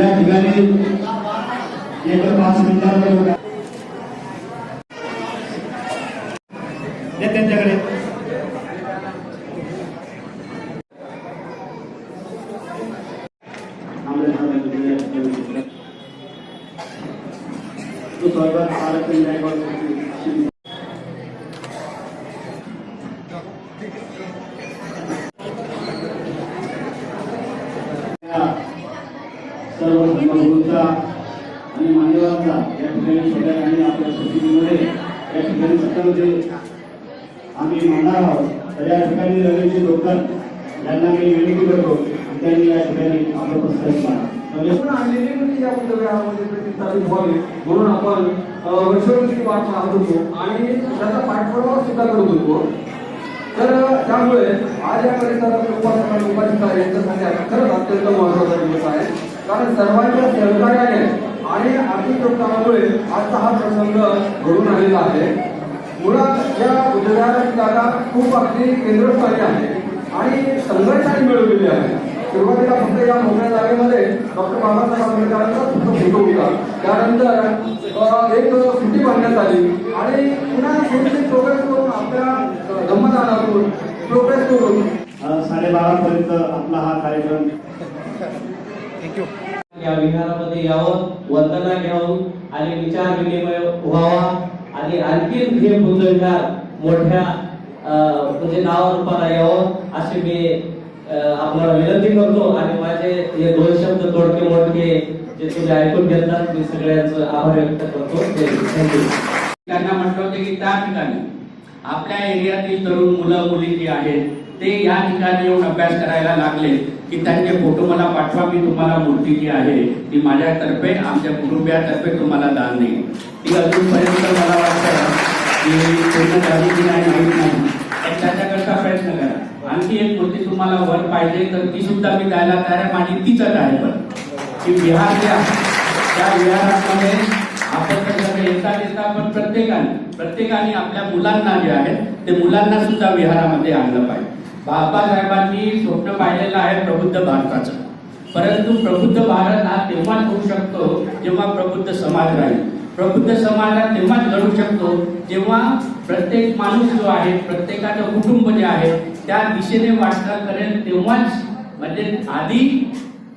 या ठिकाणी एक पाच मिनिटांमध्ये त्यांच्याकडे तो सर्वात आरक्षण न्यायवाद सर्व समृद्धचा आणि मान्यवरांचा या ठिकाणी छोट्या सगळ्यांनी आपल्या सुट्टीमध्ये या ठिकाणी सत्तामध्ये आम्ही मानणार आहोत. तर या ठिकाणी रवीजी लोकल यांना मी विनंती करतो त्यांनी या ठिकाणी आपलं पुस्तक म्हणून आपण अ, वर्षानुवर्षी वाट पाहत होतो आणि त्याचा पाठपुरावा सुद्धा करत होतो. त्यामुळे आज या परिसरात उपासना उपासिका यांच्यासाठी आता खरंच अत्यंत महत्त्वाचा दिवस आहे. कारण सर्वांच्या सहकार्याने आणि आर्थिक योगदानामुळे आजचा हा प्रसंग घडून आलेला आहे. मुळात या उद्योगाची जागा खूप अगदी केंद्रस्थानी आहे आणि संघर्षाने मिळवलेली आहे. सुरुवातीला फक्त या मोठ्या जागेमध्ये डॉक्टर बाबासाहेब आंबेडकरांचा फक्त फोटो त्यानंतर एक सुट्टी बांधण्यात आली आणि पुन्हा थोडीशी प्रोग्रेस करून आपल्या धम्मदानातून प्रोग्रेस करून. अ, साडेबारा पर्यंत आपला हा कार्यक्रम. या विहारामध्ये यावं वंदना घ्यावं आणि विचार विनिमय व्हावा आणि आणखी हे बुद्ध विहार मोठ्या म्हणजे नावारूपाला यावं अशी मी आपण आपल्याला विनंती करतो आणि माझे हे दोन शब्द तोडके मोडके जे तुम्ही ऐकून घेतात मी सगळ्यांचं आभार व्यक्त करतो. थँक्यू त्यांना म्हटलं होतं की त्या ठिकाणी आपल्या एरियातील तरुण मुलं मुली जी आहेत ते या ठिकाणी येऊन अभ्यास करायला लागले की त्यांचे फोटो मला पाठवा मी तुम्हाला मूर्ती जी आहे ती माझ्यातर्फे आमच्या कुटुंबियातर्फे तुम्हाला दान देईन. ती अजूनपर्यंत मला वाटतं की पूर्ण झाली की नाही माहीत नाही. त्याच्याकरता प्रयत्न करा. आणखी एक गोष्टी तुम्हाला वर पाहिजे तर ती सुद्धा मी द्यायला तयार आहे. माझी तीच आहे पण. की विहार त्या विहारामध्ये आपण त्याच्याकडे येता येता पण प्रत्येकाने प्रत्येकाने आपल्या मुलांना जे आहे ते मुलांना सुद्धा विहारामध्ये आणलं पाहिजे. बाबासाहेबांनी स्वप्न पाहिलेलं आहे प्रबुद्ध भारताचं. परंतु प्रबुद्ध भारत हा तेव्हाच होऊ शकतो जेव्हा प्रबुद्ध समाज राहील. प्रबुद्ध समाजात तेव्हाच घडू शकतो जेव्हा प्रत्येक माणूस जो आहे प्रत्येकाचं कुटुंब जे आहे त्या दिशेने वाटचाल करेल तेव्हाच म्हणजे आधी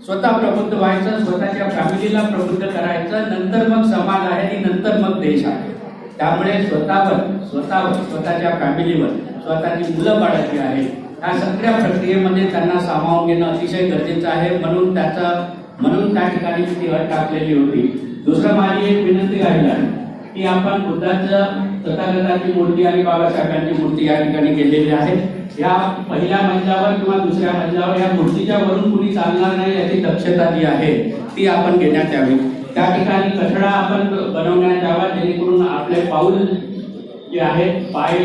स्वतः प्रबुद्ध व्हायचं स्वतःच्या फॅमिलीला प्रबुद्ध करायचं नंतर मग समाज आहे आणि नंतर मग देश आहे. त्यामुळे स्वतःवर स्वतःवर स्वतःच्या फॅमिलीवर स्वतःची मुलं बाळाची आहे ह्या सगळ्या प्रक्रियेमध्ये त्यांना सामावून घेणं अतिशय गरजेचं आहे. म्हणून त्याचा म्हणून त्या ठिकाणी ती अट टाकलेली होती. दुसरं माझी एक विनंती राहिली आहे की आपण बुद्धाच्या तथागताची मूर्ती आणि बाबासाहेबांची मूर्ती या ठिकाणी केलेली आहे. या पहिल्या मजल्यावर किंवा दुसऱ्या मजल्यावर या मूर्तीच्या वरून कुणी चालणार नाही याची दक्षता जी आहे ती आपण घेण्यात यावी. त्या ठिकाणी कठडा आपण बनवण्यात यावा जेणेकरून आपले पाऊल जे आहे पाय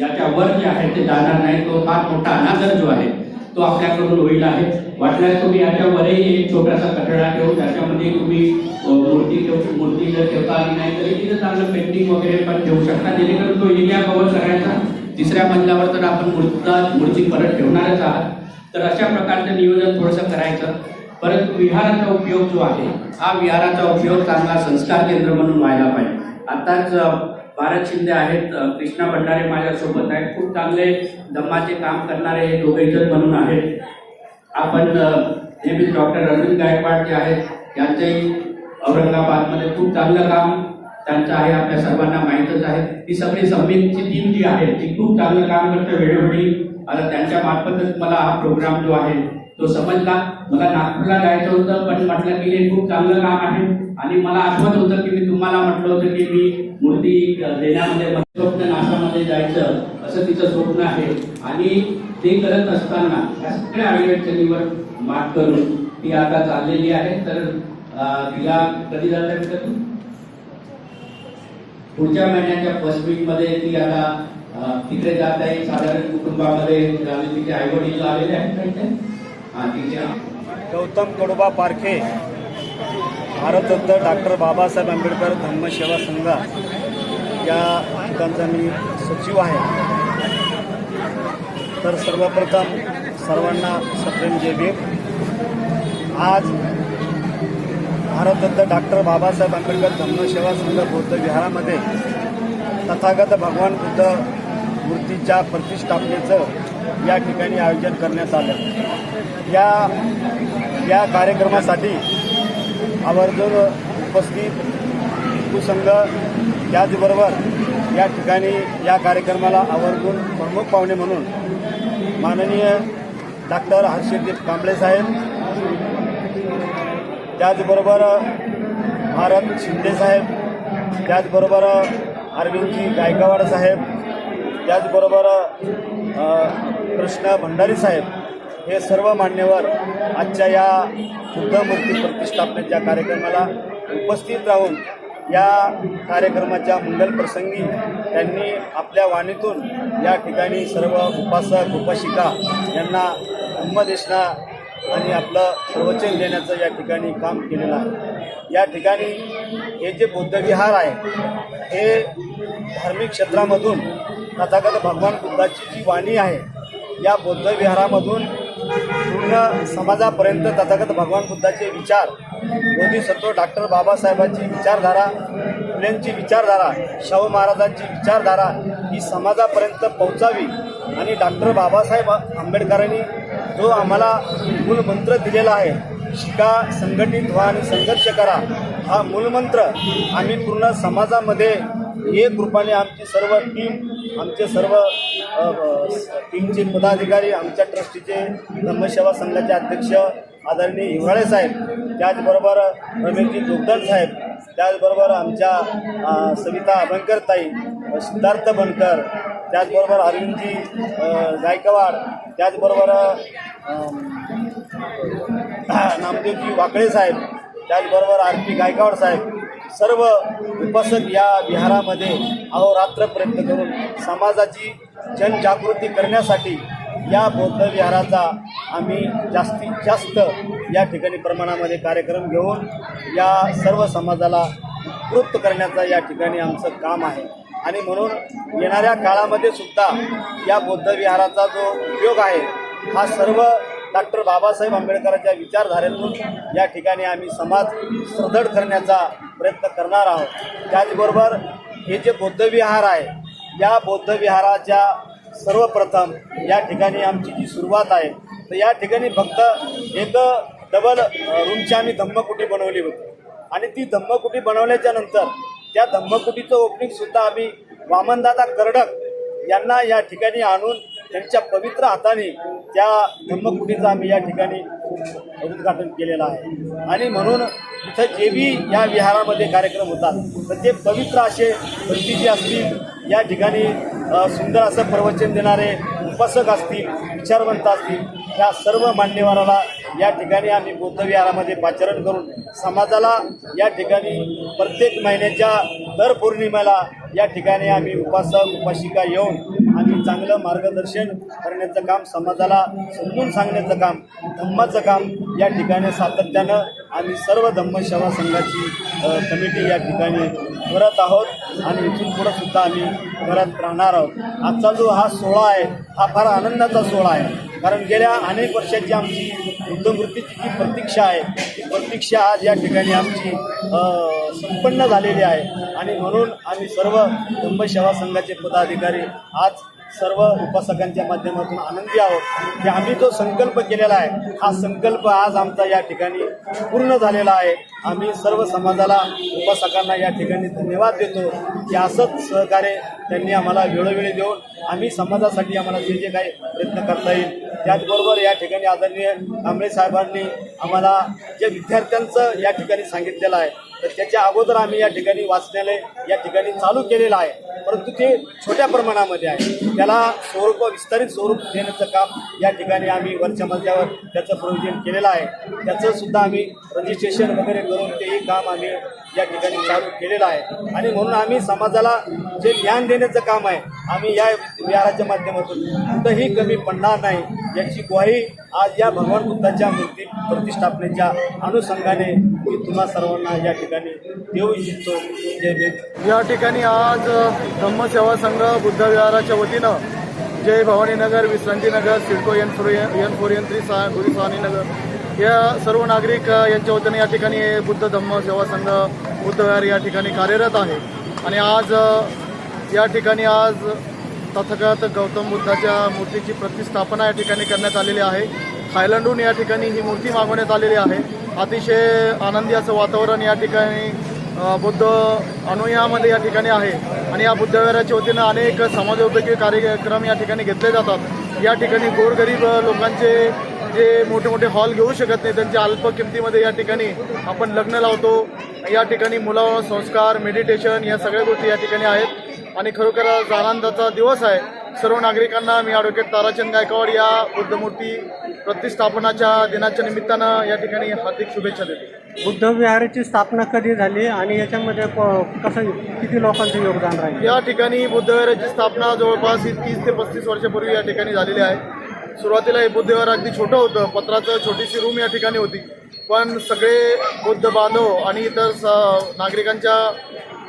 याच्या वर जे आहे ते जाणार नाही तो फार मोठा अनादर जो आहे तो आपल्याकडून होईल आहे. वाटल्यास तुम्ही याच्यावरही एक छोटासा कठडा ठेवू त्याच्यामध्ये तुम्ही मूर्ती ठेवू मूर्ती जर ठेवता आली नाही तरी तिथं चांगलं पेंटिंग वगैरे पण ठेवू शकता. जेणेकरून तो एरिया कव्हर करायचा. तिसऱ्या मजल्यावर तर आपण मूर्ता मूर्ती परत ठेवणारच आहात. तर अशा प्रकारचं नियोजन थोडंसं करायचं. परंतु विहाराचा उपयोग जो आहे हा विहाराचा उपयोग चांगला संस्कार केंद्र म्हणून व्हायला पाहिजे. आताच भारत शिंदे आहेत कृष्णा भंडारे माझ्यासोबत आहेत. खूप चांगले दमाचे काम करणारे हे दोघे जण म्हणून आहेत. आपण नेहमीच डॉक्टर अरविंद गायकवाड जे आहेत यांचंही औरंगाबादमध्ये खूप चांगलं काम त्यांचं आहे आपल्या सर्वांना माहीतच आहे. ती सगळी संमेलनची टीम जी आहे ती खूप चांगलं काम करते वेळोवेळी. आता त्यांच्या मार्फतच मला हा प्रोग्राम जो आहे तो समजला. मला नागपूरला जायचं होतं पण म्हटलं की हे खूप चांगलं काम आहे. आणि मला आठवत होतं की मी तुम्हाला म्हटलं होतं की मी मूर्ती देण्यामध्ये स्वप्न नाशामध्ये जायचं असं तिचं स्वप्न आहे. आणि ते करत असताना या सगळ्या अडचणीवर मात करून ती आता चाललेली आहे. तर तिला कधी जाता येतं पुढच्या महिन्याच्या फर्स्ट वीकमध्ये ती आता तिकडे जात आहे. साधारण कुटुंबामध्ये तिचे आई वडील आलेले आहेत गौतम कडोबा पारखे भारतरत्न डॉक्टर बाबासाहेब आंबेडकर धम्मसेवा संघ. या ठिकाणचा मी सचिव आहे. तर सर्वप्रथम सर्वांना सप्रेम जय भीम. आज भारतरत्न डॉक्टर बाबासाहेब आंबेडकर धम्मसेवा संघ बौद्ध विहारामध्ये तथागत भगवान बुद्ध मूर्तीच्या प्रतिष्ठापनेचं या ठिकाणी आयोजन करण्यात आलं. या या कार्यक्रमासाठी आवर्जून उपस्थित हिंदू त्याचबरोबर या ठिकाणी या कार्यक्रमाला आवर्जून प्रमुख पाहुणे म्हणून माननीय डॉक्टर हर्षदीप कांबळे साहेब त्याचबरोबर भारत शिंदे साहेब त्याचबरोबर अरविंदजी गायकवाड साहेब त्याचबरोबर कृष्ण भंडारी साहेब हे सर्व मान्यवर आजच्या या बुद्ध मूर्ती प्रतिष्ठापनेच्या कार्यक्रमाला उपस्थित राहून या कार्यक्रमाच्या मंगल प्रसंगी त्यांनी आपल्या वाणीतून या ठिकाणी सर्व उपासक उपासिका यांना धम्मदेशना आणि आपलं प्रवचन देण्याचं या ठिकाणी काम केलेलं आहे. या ठिकाणी हे जे बुद्धविहार आहे हे धार्मिक क्षेत्रामधून तथागत भगवान बुद्धाची जी वाणी आहे या बुद्धविहारामधून पूर्ण समाजापर्यंत तथागत भगवान बुद्धाचे विचार बोधिसत्व डॉक्टर बाबासाहेबांची विचारधारा फुलेंची विचारधारा शाहू महाराजांची विचारधारा ही समाजापर्यंत पोहोचावी आणि डॉक्टर बाबासाहेब आंबेडकरांनी जो आम्हाला मूलमंत्र दिलेला आहे शिका संघटित व्हा आणि संघर्ष करा हा मूलमंत्र आम्ही पूर्ण समाजामध्ये एक रूपाने आमची सर्व टीम आमचे सर्व टीमचे पदाधिकारी आमच्या ट्रस्टीचे धम्मसेवा संघाचे अध्यक्ष आदरणीय हिवाळे साहेब त्याचबरोबर रमेशजी जोगदल साहेब त्याचबरोबर आमच्या सविता अभंकर ताई सिद्धार्थ बनकर त्याचबरोबर अरविंदजी जायकवाड गायकवाड त्याचबरोबर नामदेवजी वाकळे साहेब त्याचबरोबर आर पी गायकवाड साहेब सर्व उपासक या विहारामध्ये अहोरात्र प्रयत्न करून समाजाची जनजागृती करण्यासाठी या बौद्ध विहाराचा आम्ही जास्तीत जास्त या ठिकाणी प्रमाणामध्ये कार्यक्रम घेऊन या सर्व समाजाला कृत करण्याचा या ठिकाणी आमचं काम आहे. आणि म्हणून येणाऱ्या काळामध्ये सुद्धा या बौद्ध विहाराचा जो उपयोग आहे हा सर्व डॉक्टर बाबासाहेब आंबेडकरांच्या विचारधारेतून या ठिकाणी आम्ही समाज सुदृढ करण्याचा प्रयत्न करणार आहोत. त्याचबरोबर हे जे बौद्धविहार आहे या बौद्ध विहाराच्या सर्वप्रथम या ठिकाणी आमची जी सुरुवात आहे तर या ठिकाणी फक्त एक डबल रूमची आम्ही धम्मकुटी बनवली होती. आणि ती धम्मकुटी बनवल्याच्या नंतर त्या धम्मकुटीचं ओपनिंगसुद्धा आम्ही वामनदादा करडक यांना या ठिकाणी आणून त्यांच्या पवित्र हाताने त्या धम्मकुटीचं आम्ही या ठिकाणी उद्घाटन केलेलं आहे. आणि म्हणून इथं जे बी या विहारामध्ये कार्यक्रम होतात तर ते पवित्र असे जे असतील या ठिकाणी सुंदर असं प्रवचन देणारे उपासक असतील विचारवंत असतील या सर्व मान्यवराला या ठिकाणी आम्ही बौद्ध विहारामध्ये पाचारण करून समाजाला या ठिकाणी प्रत्येक महिन्याच्या दर पौर्णिमेला या ठिकाणी आम्ही उपासक उपासिका येऊन चांगलं मार्गदर्शन करण्याचं काम समाजाला समजून सांगण्याचं काम धम्माचं काम या ठिकाणी सातत्यानं आम्ही सर्व धम्म सेवा संघाची कमिटी या ठिकाणी करत आहोत आणि इथून पुढं सुद्धा आम्ही करत राहणार आहोत. आजचा जो हा सोहळा आहे हा फार आनंदाचा सोहळा आहे. कारण गेल्या अनेक वर्षाची आमची बुद्धमूर्तीची जी प्रतीक्षा आहे ती प्रतीक्षा आज या ठिकाणी आमची संपन्न झालेली आहे. आणि म्हणून आम्ही सर्व धम्मसेवा संघाचे पदाधिकारी आज सर्व उपासकांच्या माध्यमातून आनंदी आहोत. की आम्ही जो संकल्प केलेला आहे हा संकल्प आज आमचा या ठिकाणी पूर्ण झालेला आहे. आम्ही सर्व समाजाला उपासकांना या ठिकाणी धन्यवाद देतो. की असंच सहकार्य त्यांनी आम्हाला वेळोवेळी देऊन आम्ही समाजासाठी आम्हाला जे जे काही प्रयत्न करता येईल त्याचबरोबर या ठिकाणी आदरणीय कांबळे साहेबांनी आम्हाला जे विद्यार्थ्यांचं या ठिकाणी सांगितलेलं आहे तर त्याच्या अगोदर आम्ही या ठिकाणी वाचनालय या ठिकाणी चालू केलेलं आहे. परंतु ते छोट्या प्रमाणामध्ये आहे. त्याला स्वरूप विस्तारित स्वरूप देण्याचं काम या ठिकाणी आम्ही वरच्या मजल्यावर त्याचं प्रयोजन केलेलं आहे. त्याचं सुद्धा आम्ही रजिस्ट्रेशन वगैरे करून तेही काम आम्ही या ठिकाणी चालू केलेलं आहे. आणि म्हणून आम्ही समाजाला जे ज्ञान देण्याचं काम आहे आम्ही या विहाराच्या माध्यमातून कुठंही कमी पडणार नाही. याची ग्वाही आज या भगवान बुद्धाच्या मूर्ती प्रतिष्ठापनेच्या अनुषंगाने मी तुम्हा सर्वांना या ठिकाणी देऊ इच्छितो. जय या ठिकाणी आज धम्मसेवा संघ बुद्ध विहाराच्या वतीनं जय Bhavaninagar Vishrantinagar CIDCO N four N four N three सहा गुरी नगर या सर्व नागरिक यांच्या वतीने या ठिकाणी बुद्ध धम्म सेवा संघ बुद्धविहार या ठिकाणी कार्यरत आहे. आणि आज या ठिकाणी आज तथागत गौतम बुद्धाच्या मूर्तीची प्रतिष्ठापना या ठिकाणी करण्यात आलेली आहे. थायलंडहून या ठिकाणी ही मूर्ती मागवण्यात आलेली आहे. अतिशय आनंदी असं वातावरण या ठिकाणी बुद्ध अनुयामध्ये या ठिकाणी आहे. आणि या बुद्धविहाराच्या वतीनं अनेक समाजोपयोगी कार्यक्रम या ठिकाणी घेतले जातात. या ठिकाणी गोरगरीब लोकांचे जे मोठे मोठे हॉल घेऊ शकत नाही त्यांच्या अल्प किमतीमध्ये या ठिकाणी आपण लग्न लावतो. या ठिकाणी मुलावर संस्कार मेडिटेशन या सगळ्या गोष्टी या ठिकाणी आहेत. आणि खरोखर आज आनंदाचा दिवस आहे. सर्व नागरिकांना मी ॲडव्होकेट ताराचंद गायकवाड या बुद्धमूर्ती प्रतिष्ठापनाच्या दिनाच्या निमित्तानं या ठिकाणी हार्दिक शुभेच्छा देतो. बुद्ध विहाराची स्थापना कधी झाली आणि याच्यामध्ये कसं किती लोकांचं योगदान राहील? या ठिकाणी बुद्धविहाराची स्थापना जवळपास ही तीस ते पस्तीस वर्षापूर्वी या ठिकाणी झालेली आहे. सुरुवातीला हे बुद्धविहार अगदी छोटं होतं. पत्राचं छोटीशी रूम या ठिकाणी होती. पण सगळे बुद्ध बांधव आणि इतर स- नागरिकांच्या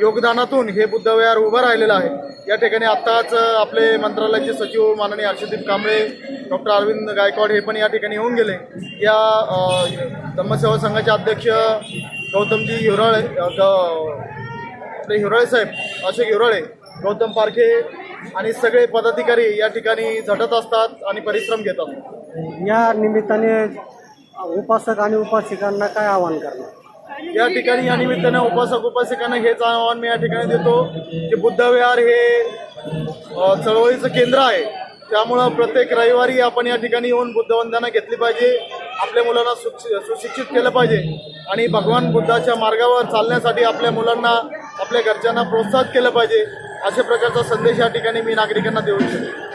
योगदानातून हे बुद्धविहार उभं राहिलेलं आहे. या ठिकाणी आत्ताच आपले मंत्रालयाचे सचिव माननीय हर्षदीप कांबळे डॉक्टर अरविंद गायकवाड हे पण या ठिकाणी येऊन गेले. या धम्मसेवा संघाचे अध्यक्ष गौतमजी हिवराळे ग- आपले हिवराळे साहेब अशोक हिवराळे गौतम पारखे आणि सगळे पदाधिकारी या ठिकाणी झटत असतात आणि परिश्रम घेतात या निमित्ताने उपासक आणि उपासिकांना काय आवाहन करणार? या ठिकाणी या निमित्तानं उपासक उपासिकांना हेच आवाहन मी या ठिकाणी देतो की बुद्धविहार हे चळवळीचं केंद्र आहे. त्यामुळं प्रत्येक रविवारी आपण या ठिकाणी येऊन बुद्धवंदना घेतली पाहिजे आपल्या मुलांना सुशि- सुशिक्षित केलं पाहिजे आणि भगवान बुद्धाच्या मार्गावर चालण्यासाठी आपल्या मुलांना आपल्या घरच्यांना प्रोत्साहित केलं पाहिजे. अशा प्रकारचा संदेश या ठिकाणी मी नागरिकांना देऊ इच्छितो.